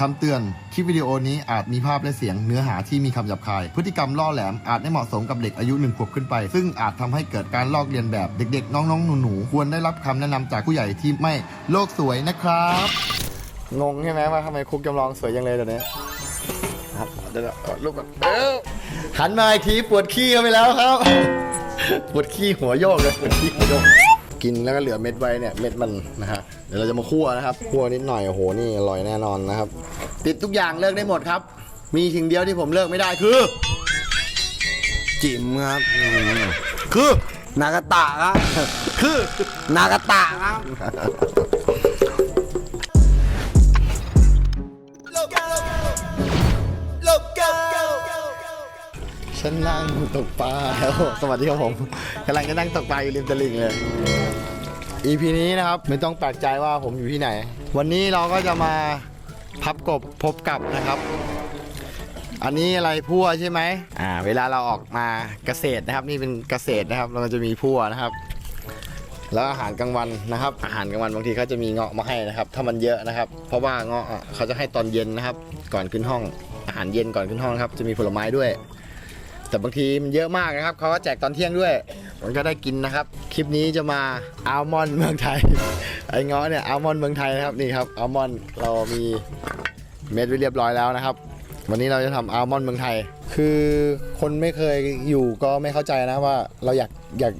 คำเตือน คลิปวิดีโอนี้อาจมีภาพและเสียงเนื้อหาที่มีคำหยาบคาย พฤติกรรมล่อแหลมอาจไม่เหมาะสมกับเด็กอายุหนึ่งขวบขึ้นไป ซึ่งอาจทำให้เกิดการลอกเลียนแบบเด็กๆ น้องๆ หนูๆ ควรได้รับคำแนะนำจากผู้ใหญ่ที่ไม่โลกสวยนะครับ งงใช่ไหมว่าทำไมคุกจำลองสวยจังเลยเดี๋ยวนี้ครับเดี๋ยวรูปก่อนเอ้าหันมาอีกทีปวดขี้เข้าไปแล้วครับ ปวดขี้หัวโยกเลยปวดขี้หัวโยก กินแล้วก็เหลือเม็ดไว้เนี่ยเม็ดมันนะฮะเดี๋ยวเราจะมาคั่วนะครับคั่วนิดหน่อยโอ้โหนี่อร่อยแน่นอนนะครับ ติดทุกอย่างเลิกได้หมดครับ มีสิ่งเดียวที่ผมเลิกไม่ได้คือ จิ๋มครับอืมคือ นากาตะครับ คือนากาตะครับ ฉันนั่งตกปลาแล้วสวัสดีครับผมกำลังจะนั่งตกปลาอยู่ริมตลิ่งเลย EP นี้นะครับไม่ต้องแปลกใจว่าผมอยู่ที่ไหน วันนี้เราก็จะมาพับกบพบกับนะครับ อันนี้อะไรพั่วใช่ไหมอ่า เวลาเราออกมาเกษตรนะครับ นี่เป็นเกษตรนะครับ เราก็จะมีพั่วนะครับ แล้วอาหารกลางวันนะครับ อาหารกลางวันบางทีเขาจะมีเงาะมาให้นะครับ ถ้ามันเยอะนะครับ เพราะว่าเงาะอะเขาจะให้ตอนเย็นนะครับ ก่อนขึ้นห้อง อาหารเย็นก่อนขึ้นห้องนะครับ จะมีผลไม้ด้วย แต่บางทีมันเยอะมากนะครับเขาก็แจกตอนเที่ยงด้วย มันก็ได้กินนะครับ คลิปนี้จะมาอัลมอนด์เมืองไทย ไอ้เงาะเนี่ยอัลมอนด์เมืองไทยนะครับนี่ครับอัลมอนด์เรามีเม็ดไว้เรียบร้อยแล้วนะครับ วันนี้เราจะทำอัลมอนด์เมืองไทย คือคนไม่เคยอยู่ก็ไม่เข้าใจนะว่าเราอยากอยาก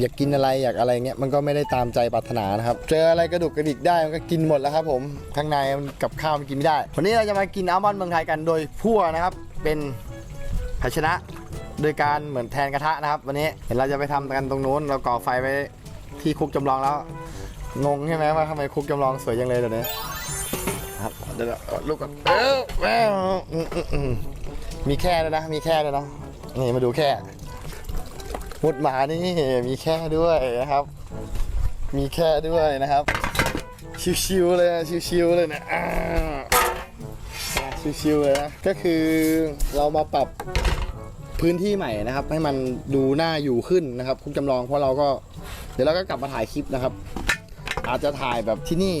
อยากกินอะไรอยากอะไรเงี้ยมันก็ไม่ได้ตามใจปรารถนานะครับ เจออะไรกระดุกกระดิกได้มันก็กินหมดแล้วครับผมข้างในมันกับข้าวมันกินไม่ได้ วันนี้เราจะมากินอัลมอนด์เมืองไทยกันโดยพั่วนะครับเป็นภาชนะ โดยการเหมือนแทนกระทะนะครับ วันนี้เห็นเราจะไปทำกันตรงนู้น เราก่อไฟไว้ที่คุกจำลองแล้ว งงใช่ไหมว่าทำไมคุกจำลองสวยจังเลยเดี๋ยวนี้ครับเดี๋ยวลูกก่อนเอ้าแม่มีแค่ด้วยนะ มีแค่ด้วยเนาะนี่มาดูแค่มุดหมานี่มีแค่ด้วยนะครับ มีแค่ด้วยนะครับ ชิวๆเลยชิวๆเลยนะอ่าชิวๆเลยนะก็คือเรามาปรับ พื้นที่ใหม่นะครับ ให้มันดูน่าอยู่ขึ้นนะครับคุกจำลองเพราะเราก็ เดี๋ยวเราก็กลับมาถ่ายคลิปนะครับ อาจจะถ่ายแบบที่นี่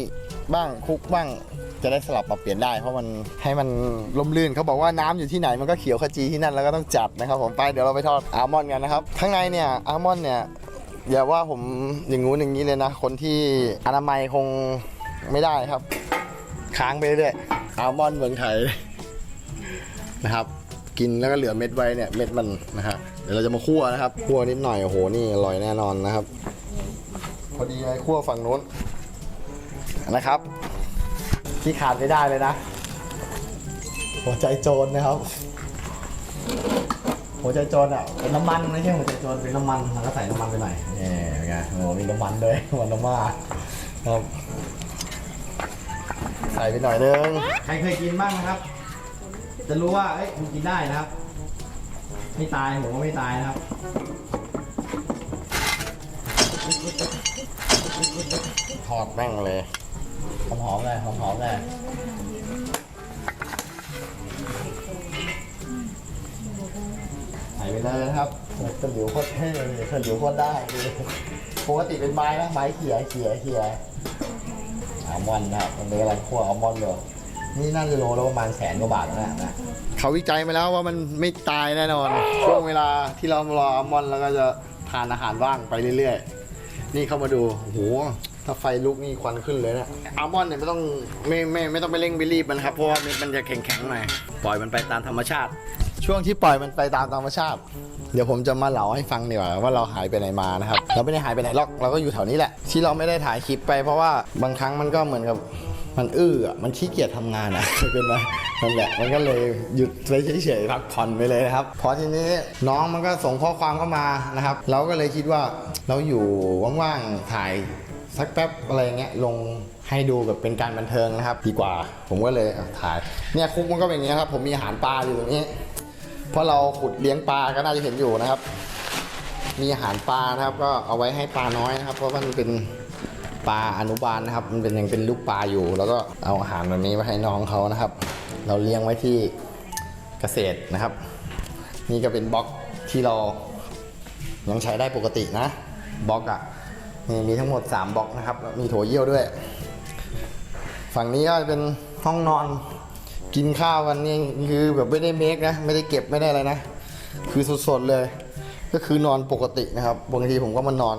บ้างคุกบ้างจะได้สลับปรับเปลี่ยนได้เพราะมันให้มันลมลื่นเขาบอกว่าน้ำอยู่ที่ไหนมันก็เขียวขจีที่นั่นแล้วก็ต้องจัดนะครับผมไปเดี๋ยวเราไปทอดอัลมอนด์กันนะครับข้างในเนี่ยอัลมอนด์เนี่ยอย่าว่าผมอย่างงู้นอย่างนี้เลยนะ คนที่อนามัยคงไม่ได้ครับ ค้างไปเรื่อยอัลมอนด์เมืองไทยนะครับ กินแล้วก็เหลือเม็ดไว้เนี่ยเม็ดมันนะฮะเดี๋ยวเราจะมาคั่วนะครับคั่วนิดหน่อยโอ้โหนี่อร่อยแน่นอนนะครับ พอดีไอ้คั่วฝั่งนู้นนะครับ ที่ขาดไม่ได้เลยนะ หัวใจโจรนะครับ หัวใจโจรอะเป็นน้ำมันไม่ใช่หัวใจโจรเป็นน้ำมันแล้วก็ใส่น้ำมันไปหน่อยนี่ไงโอ้โหมีน้ำมันด้วยมันน้ำมันครับใส่ไปหน่อยนึงใครเคยกินบ้างนะครับ จะรู้ว่าเอ้ยมันกินได้นะครับ ไม่ตายผมก็ไม่ตายนะครับทอดแม่งเลยหอมๆเลยหอมๆเลยใส่ไปเลยนะครับกระเหลียวโคตรเท่เลยกระเหลียวโคตรได้เลยปกติเป็นไม้นะไม้เขี่ยเขี่ยเขี่ยอัลมอนด์นะครับมันเป็นอะไรคั่วอัลมอนด์เลย นี่น่าจะโลละประมาณแสนกว่าบาทแล้วนะ เขาวิจัยมาแล้วว่ามันไม่ตายแน่นอน ช่วงเวลาที่เรารออัลมอนด์แล้วก็จะทานอาหารว่างไปเรื่อยๆ นี่เข้ามาดูโอ้โหถ้าไฟลุกนี่ควันขึ้นเลยนะอัลมอนด์เนี่ยไม่ต้องไม่ไม่ไม่ต้องไปเร่งไปรีบมันครับเพราะว่าเม็ดมันจะแข็งๆหน่อยปล่อยมันไปตามธรรมชาติ ช่วงที่ปล่อยมันไปตามธรรมชาติ เดี๋ยวผมจะมาเล่าให้ฟังดีกว่าว่าเราหายไปไหนมานะครับเราไม่ได้หายไปไหนหรอกเราก็อยู่แถวนี้แหละ ที่เราไม่ได้ถ่ายคลิปไปเพราะว่าบางครั้งมันก็เหมือนกับ มันอื้ออะมันขี้เกียจทำงานอะเป็นไหมนั่นแหละมันก็เลยหยุดไว้เฉยๆพักผ่อนไปเลยนะครับพอทีนี้น้องมันก็ส่งข้อความเข้ามานะครับ เราก็เลยคิดว่าเราอยู่ว่างๆถ่ายสักแป๊บอะไรเงี้ยลงให้ดูแบบเป็นการบันเทิงนะครับ ดีกว่าผมก็เลยถ่ายเนี่ยคุกมันก็เป็นอย่างนี้ครับ ผมมีอาหารปลาอยู่ตรงนี้ เพราะเราขุดเลี้ยงปลาก็น่าจะเห็นอยู่นะครับ มีอาหารปลานะครับ ก็เอาไว้ให้ปลาน้อยนะครับ เพราะว่ามันเป็น ปลาอนุบาลนะครับ มันเป็นยังเป็นลูกปลาอยู่ แล้วก็เอาอาหารแบบนี้ไว้ให้น้องเขานะครับ เราเลี้ยงไว้ที่เกษตรนะครับ นี่ก็เป็นบล็อกที่เรายังใช้ได้ปกตินะบล็อกอะ่ะนี่มีทั้งหมด 3บล็อกนะครับแล้วมีโถเยี่ยวด้วย ฝั่งนี้ก็เป็นห้องนอนกินข้าวกันนี่คือแบบไม่ได้เมคนะไม่ได้เก็บไม่ได้อะไรนะ คือสดๆเลย ก็คือนอนปกตินะครับบางทีผมก็มานอน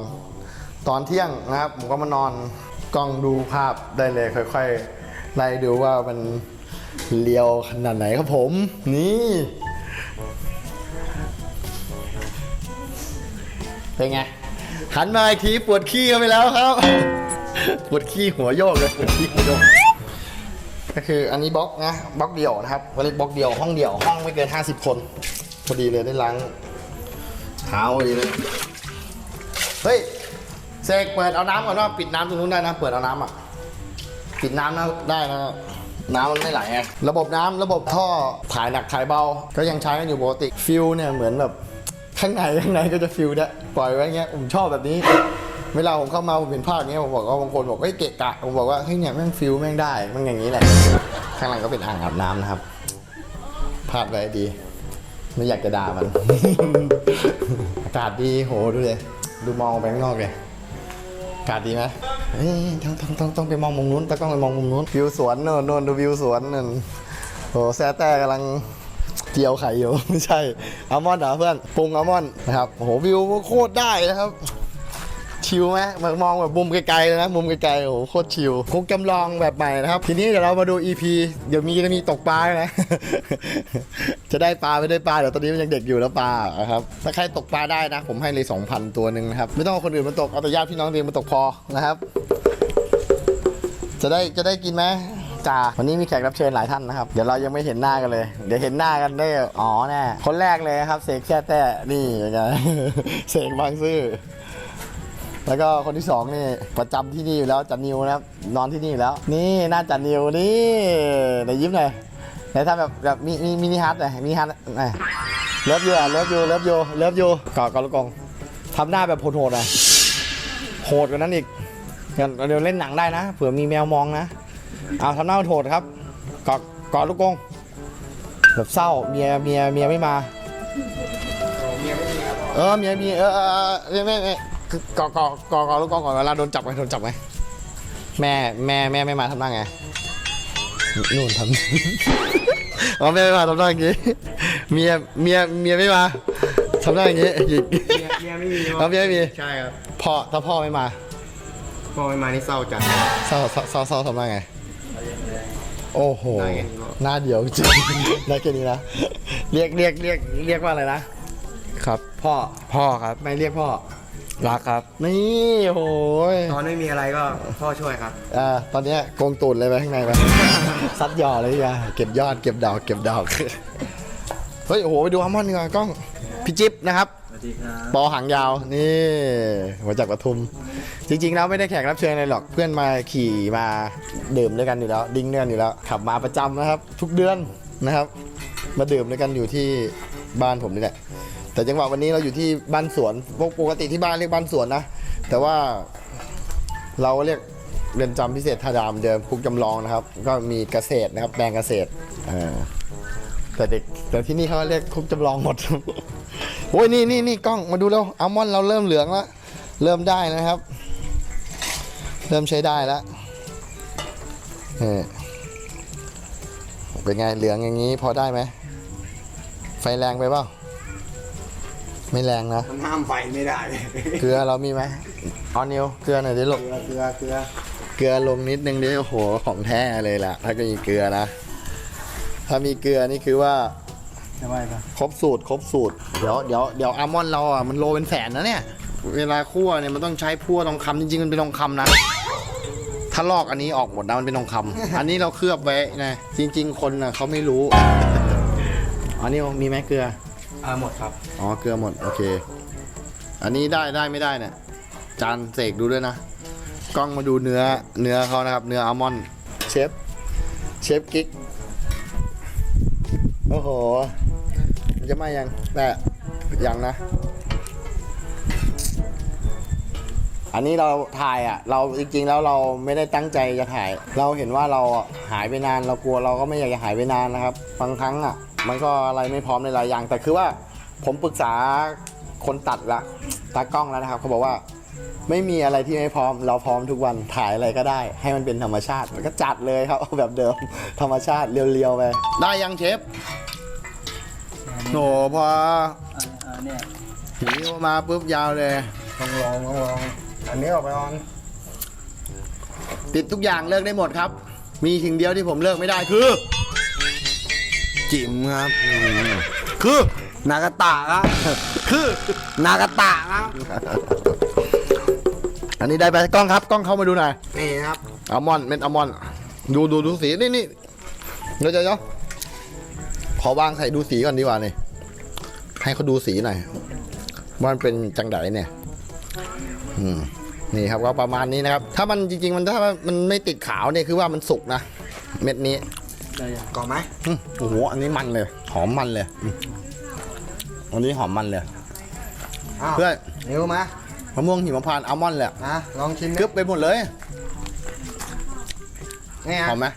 ตอนเที่ยงนะครับผมก็มานอนกล้องดูภาพได้เลยค่อยๆไล่ดูว่ามันเลียวขนาดไหนครับผม นี่เป็นไงหันมาอีกทีปวดขี้เข้าไปแล้วครับ ปวดขี้หัวโยกเลยปวดขี้หัวโยกก็คืออันนี้บล็อกนะบล็อกเดียวนะครับวันนี้บล็อกเดียวห้องเดียวห้องไม่เกิน 50 คนพอดีเลยได้ล้างเท้าพอดีเลยเฮ้ย เสกเปิดเอาน้ำก่อนว่าปิดน้ำตรงนู้นได้นะ เปิดเอาน้ำอะ ปิดน้ำนะได้นะน้ำมันไม่ไหลไงระบบน้ำระบบท่อถ่ายหนักถ่ายเบา ก็ยังใช้กันอยู่ปกติฟิลเนี่ยเหมือนแบบข้างในข้างในก็จะฟิลเนี่ยปล่อยไว้เงี้ยผมชอบแบบนี้ เวลาผมเข้ามาผมเห็นภาพอย่าเงี้ยผมบอกว่าบางคนบอกเฮ้ยเกะกะผมบอกว่าเฮ้ยเนี่ยแม่งฟิลแม่งได้แมันอย่างนี้แหละข้างหลังก็เป็นอ่างอาบน้ำนะครับพาดไว้ดี ไม่อยากจะด่ามัน อากาศดีโหดูเลยดูมองไปข้างนอกเลยากาศดีไหมเฮ้ยต้องต้องต้องต้องไปมองมุมนู้นตากล้องไปมองมุมนู้นวิวสวนโน่นโน่นดูวิวสวนนั่นโอ้แซ่แต่กำลังเจียวไข่อยู่ ไม่ใช่อัลมอนด์เหรอเพื่อนปรุงอัลมอนด์นะครับโอ้โหวิวโคตรได้นะครับ ชิลไหมมองแบบมุมไกลๆเลยนะมุมไกลๆโอ้โหโคตรชิลคุกจำลองแบบใหม่นะครับ ทีนี้เดี๋ยวเรามาดู EP เดี๋ยวมีจะมีตกปลาด้วยนะ จะได้ปลาไม่ได้ปลาเดี๋ยวตอนนี้มันยังเด็กอยู่แล้วปลาครับถ้าใครตกปลาได้นะ ผมให้เลย2,000 ตัวหนึ่งนะครับ ไม่ต้องเอาคนอื่นมาตกเอาแต่ญาติพี่น้องตัวเองมาตกพอนะครับ จะได้จะได้กินไหมจ่าวันนี้มีแขกรับเชิญหลายท่านนะครับ เดี๋ยวเรายังไม่เห็นหน้ากันเลย เดี๋ยวเห็นหน้ากันได้ อ๋อแน่ คนแรกเลยครับ เสกแค่แต่นี่ยังไงเสกบางซื่อ แล้วก็คนที่สองนี่ประจำที่นี่อยู่แล้วจันนิวนะครับนอนที่นี่อยู่แล้ว นี่หน้าจันนิวนี่ไหนยิ้มหน่อยไหนทำแบบแบบมีมีมินิฮาร์ดหน่อยมินิฮาร์ดหน่อยเลิฟยูอะเลิฟยูเลิฟยูเลิฟยูกอดกอดลูกกงทำหน้าแบบโหดๆหน่อยโหดกว่านั้นอีกเดี๋ยวเล่นหนังได้นะเผื่อมีแมวมองนะเอาทำหน้าโหดครับกอดกอดลูกกงแบบเศร้าเมียเมียเมียไม่มา เออเมียมีเออเออเออไม่ไม่ไม่ กอกอกอกอลูกกองก่อนเวลาโดนจับไงโดนจับไงแม่แม่แม่ไม่มาทำหน้าไงนู่นทำอ๋อแม่ไม่มาทำหน้าอย่างงี้เมียเมียเมียไม่มาทำหน้าอย่างงี้หยิกเมียเมียไม่มีเอาเมียไม่มีใช่ครับพ่อถ้าพ่อไม่มาพ่อไม่มานี่เศร้าจัดเศร้าเศร้าเศร้าเศร้าทำหน้าไงโอ้โหได้ไงหน้าเดียวจริงได้แค่นี้นะเรียกเรียกเรียกเรียกว่าอะไรนะครับ พ่อพ่อครับไม่เรียกพ่อ รักครับ นี่โหยตอนไม่มีอะไรก็พ่อช่วยครับอ่าตอนเนี้ยโกงตูดเลยไปข้างในไปซัดหยอเลยอะเก็บยอดเก็บดอกเก็บดอก เฮ้ยโอ้โหไปดูอัลมอนด์ดีกว่ากล้องพี่จิ๊บนะครับสวัสดีครับปอหางยาวนี่มาจากปทุม จริงๆแล้วไม่ได้แขกรับเชิญอะไรหรอกเพื่อนมาขี่มาดื่มด้วยกันอยู่แล้ว ดิ้งด้วยกันอยู่แล้วขับมาประจำนะครับ ทุกเดือนนะครับ มาดื่มด้วยกันอยู่ที่บ้านผมนี่แหละ แต่จังหวะวันนี้เราอยู่ที่บ้านสวนปกปกติที่บ้านเรียกบ้านสวนนะ แต่ว่าเราเรียกเรือนจำพิเศษธาดามเดิมคุกจำลองนะครับ ก็มีเกษตรนะครับแปลงเกษตรแต่เด็กแต่ที่นี่เขาเรียกคุกจำลองหมดโอ้ยนี่นี่นี่กล้องมาดูแล้วอัลมอนด์เราเริ่มเหลืองแล้วเริ่มได้นะครับ เริ่มใช้ได้แล้วเป็นไงเหลืองอย่างนี้พอได้ไหมไฟแรงไปเปล่า ไม่แรงนะ มันห้ามไฟไม่ได้ เกลือเรามีไหมออนิวเกลือหน่อยดิลูก เกลือเกลือเกลือเกลือลงนิดนึงดิโอ้โหของแท้เลยล่ะ ถ้าก็มีเกลือนะ ถ้ามีเกลือนี่คือว่าทำไมครับครบสูตรครบสูตร เดี๋ยวเดี๋ยวเดี๋ยวอัลมอนด์เราอะมันโลเป็นแสนนะเนี่ย เวลาคั่วเนี่ยมันต้องใช้พั่วทองคำจริงๆมันเป็นทองคำนะ ถ้าลอกอันนี้ออกหมดนะมันเป็นทองคำอันนี้เราเคลือบไว้นะจริง ๆ คนน่ะเขาไม่รู้อันนี้มีไหมเกลือ อ่าหมดครับ อ๋อเกลือหมดโอเค อันนี้ได้ได้ไม่ได้เนี่ยจานเสกดูด้วยนะ กล้องมาดูเนื้อเนื้อเขานะครับ เนื้ออัลมอนด์เชฟเชฟกิ๊กโอ้โหจะไหมยังแต่ยังนะ อันนี้เราถ่ายอะ เราจริงๆแล้วเราไม่ได้ตั้งใจจะถ่าย เราเห็นว่าเราหายไปนานเรากลัวเราก็ไม่อยากจะหายไปนานนะครับบางครั้งอะ มันก็อะไรไม่พร้อมในหลายอย่าง แต่คือว่าผมปรึกษาคนตัดละตากล้องแล้วนะครับเขาบอกว่าไม่มีอะไรที่ไม่พร้อม เราพร้อมทุกวันถ่ายอะไรก็ได้ ให้มันเป็นธรรมชาติ มันก็จัดเลยครับเอาแบบเดิมธรรมชาติเรียวๆไปได้ยังเชฟโหพออ่าเนี่ยหิวมาปุ๊บยาวเลยต้องลองต้องลอง อันนี้ออกไปก่อน ติดทุกอย่างเลิกได้หมดครับ มีสิ่งเดียวที่ผมเลิกไม่ได้คือ จิ๋มครับอืมคือนากาตะครับ คือนากาตะครับ อันนี้ได้ไปกล้องครับกล้องเข้ามาดูหน่อยนี่ครับอัลมอนด์เม็ดอัลมอนด์ดูดูดูสีนี่นี่เดี๋ยวเดี๋ยวเดี๋ยวขอวางใส่ดูสีก่อนดีกว่านี่ให้เขาดูสีหน่อยว่ามันเป็นจังไดเนี่ย อืมนี่ครับก็ประมาณนี้นะครับ ถ้ามันจริง ๆ มันถ้ามันไม่ติดขาวเนี่ยคือว่ามันสุกนะ เม็ดนี้ได้ยัง ก่อนไหมอืมโอ้โห อันนี้มันเลย หอมมันเลยอืมอันนี้หอมมันเลยอ้าวเพื่อนนิ้วมามะม่วงหิมพานต์อัลมอนด์เลยนะลองชิมกึบไปหมดเลย นี่หฮะอมไหม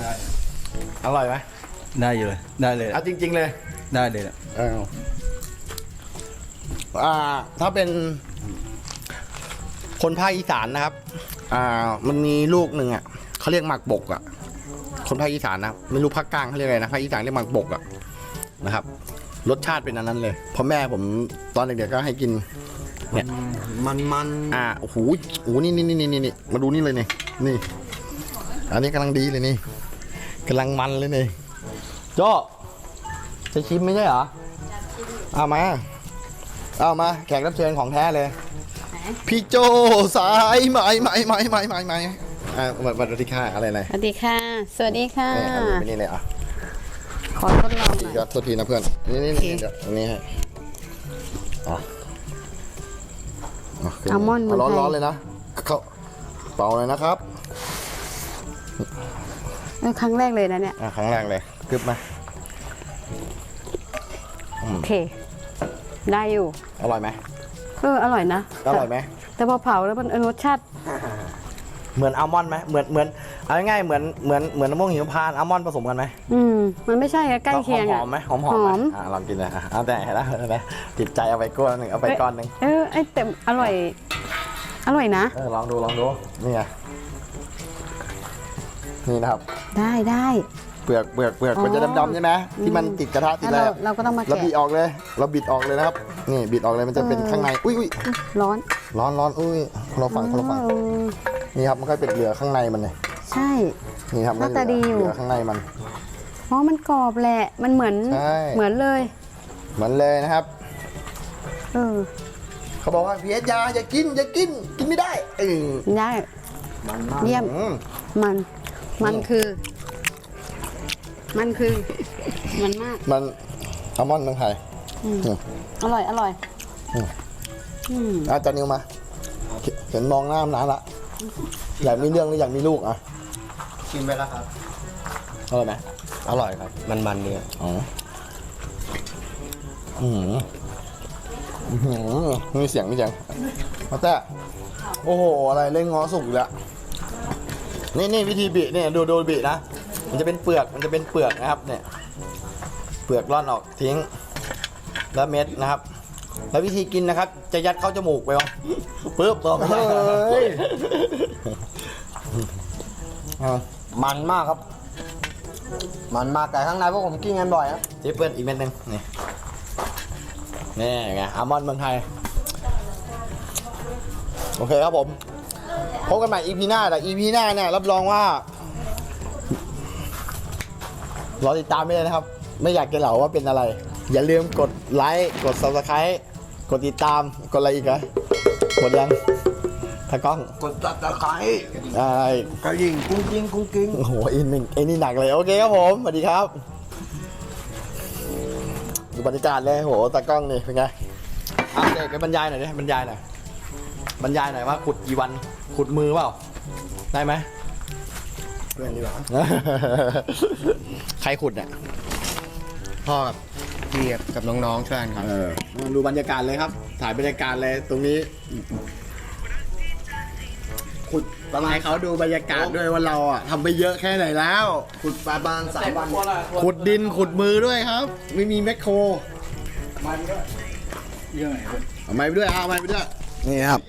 ได้อร่อยไหมได้อยู่เลยได้เลยเอาจริง ๆ เลย ได้เลยแหละเอออ่า ถ้าเป็นคนภาคอีสานนะครับ อ่า มันมีลูกหนึ่งอะเขาเรียกหมักบกอะ คนภาคอีสานนะไม่รู้ภาคกลางเขาเรียกอะไรนะภาคอีสานเรียกหมักบกอะนะครับ รสชาติเป็นอันนั้นเลยเพราะแม่ผมตอนเด็กๆก็ให้กิน เนี่ย มันมันอ่าโอ้โหโอ้โหนี่นี่นี่นี่นี่มาดูนี่เลยนี่นี่ อันนี้กำลังดีเลยนี่กำลังมันเลยนี่โจ้จะชิมไม่ใช่เหรอเอามาเอามาแขกรับเชิญของแท้เลย พี่โจสายไหมไหมไหมไหมไหมไหม อ่าวันวันที่ค่าอะไรนะสวัสดีค่ะ สวัสดีค่ะเอ้ยเอาไปนี่เลยอะขอทดลองหทีน่อยก็โทษทีนะเพื่อน นี่นี่นี่เดี๋ยวอันนี้ให้อ๋อขึ้อัลมอนด์เมืองร้อนไทร้อนยเลยนะ เขาเป่าเลยนะครับ เออครั้งแรกเลยนะเนี่ย อะครั้งแรกเลยกึบมา โอเค ได้อยู่ อร่อยไหมเอออร่อยนะอร่อยไหมแต่พอเผาแล้วมันเออรสชาติ เหมือนอัลมอนด์ไหมเหมือนเหมือนเอาง่ายๆเหมือนเหมือนเหมือนมะม่วงหิมพานต์อัลมอนด์ผสมกันไหมอืมมันไม่ใช่อะใกล้เคียงหอะอมๆไหมหอมหอมหอม อะลองกินเลยอะเอาแต่เห็นแล้วเห็นไหมติดใจเอาไปก้อนหนึ่งเอาไปก้อนหนึ่งเออไอแต่อร่อย อร่อยนะ เออลองดูลองดูนี่ไงนี่นะครับ ได้ได้ เปลือกเปลือกเปลือกอ๋อมันจะดำๆใช่ไหมที่มันติดกระทะติดแล้วอะไรเราเราก็ต้องมาเราแกะบิดออกเลย เราบิดออกเลยนะครับ นี่บิดออกเลยมันจะเป็นเออข้างใน อุ้ยอุ้ยร้อนร้อนร้อนอุ้ยคนละฝั่งคนละฝั่งเออ นี่ครับมันก็เป็นเหลือข้างในมันเนี่ยใช่ นี่ครับหน้าตาดีอยู่ เหลือข้างในมันเพราะมันกรอบแหละ มันเหมือนใช่ เหมือนเลย เหมือนเลยนะครับ เออเขาบอกว่าเพียรยาอย่ากินอย่ากินกินไม่ได้เออได้มันมากเยี่ยม อืม มัน มันคือ มันคือ มันมาก มันอัลมอนด์เมืองไทยอร่อย อร่อย อืมอืมอาจารย์นิวมา เห็นมองหน้ามานานละ อยากมีเรื่องหรืออยากมีลูกอะชิมไปแล้วครับอร่อยไหมอร่อยครับ มันมันเนี่ยอ๋ออืมอื้อหือมีเสียงมีเสียงมาแต่โอ้โห อะไรเล่นง้อสุกอีกแล้วนี่นี่วิธีบีเนี่ยดูดูบีนะมันจะเป็นเปลือกมันจะเป็นเปลือกนะครับ เนี่ย เปลือกร่อนออกทิ้ง แล้วเม็ดนะครับ แล้ววิธีกินนะครับ จะยัดเข้าจมูกไปวะปึ๊บบอกเฮ้ยเอามันมากครับ มันมากแต่ข้างในพวกผมกินกันบ่อยครับเจ๊เปิ้ลอีกเม็ดหนึ่งนี่นี่ไงอัลมอนด์เมืองไทย โอเคครับผมพบกันใหม่ EP หน้าแต่ EP หน้าเนี่ยรับรองว่ารอติดตามไม่เลยนะครับ ไม่อยากจะเหล่าว่าเป็นอะไร อย่าลืมกดไลค์กด subscribe กดติดตามกดอะไรอีกอะกดยังตากล้องกดตัดตะไคร้อะไรกระยิ่งกุ้งกิ้งกุ้งกิ้ง โอ้โหอินหนึ่งไอ้นี่หนักเลย โอเคครับผม สวัสดีครับ ดูบรรยากาศเลยโหตากล้องนี่เป็นไงอะเด็กไปบรรยายหน่อยดิบรรยายหน่อยบรรยายหน่อยว่าขุดกี่วัน ขุดมือเปล่า ได้ไหมเพื่อนดีกว่าใครขุดเนี่ยพ่อกับ พี่กับน้องๆช่วยกันครับ เออดูบรรยากาศเลยครับ ถ่ายบรรยากาศเลยตรงนี้ขุดประมาณเขาดูบรรยากาศด้วยว่าเราอะทำไปเยอะแค่ไหนแล้ว ขุดปลาบานสามวันขุดดินขุดมือด้วยครับ ไม่มีแมคโครมันก็เรื่องไหนเอาไม้ไปด้วยเอาไม้ไปด้วยนี่ครับ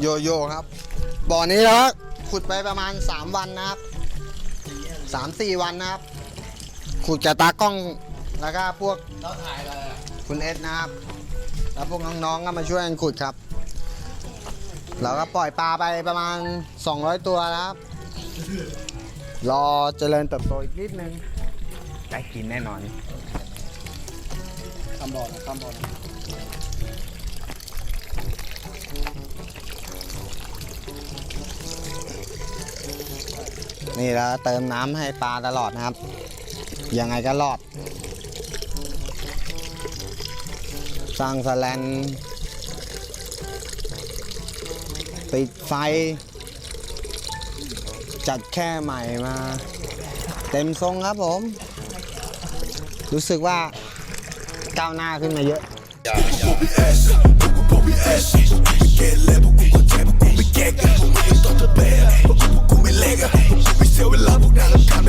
โยโย่ครับ บ่อนี้แล้วขุดไปประมาณ 3 วันนะครับ3-4 วันนะครับ ขุดกับตากล้อง แล้วก็พวกเราถ่ายอะไรอะคุณเอสนะครับ แล้วพวกน้องๆก็มาช่วยกันขุดครับ เราก็ปล่อยปลาไปประมาณ 200 ตัวแล้วครับ รอเจริญเติบโตอีกนิดนึง ได้กินแน่นอนคำบอกนะคำบอกนะนี่แล้วเติมน้ำให้ปลาตลอดนะครับ ยังไงก็รอด สร้างสแลน ติดไฟ จัดแค่ใหม่มา เต็มทรงครับผม รู้สึกว่าก้าวหน้าขึ้นมาเยอะ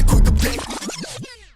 Come e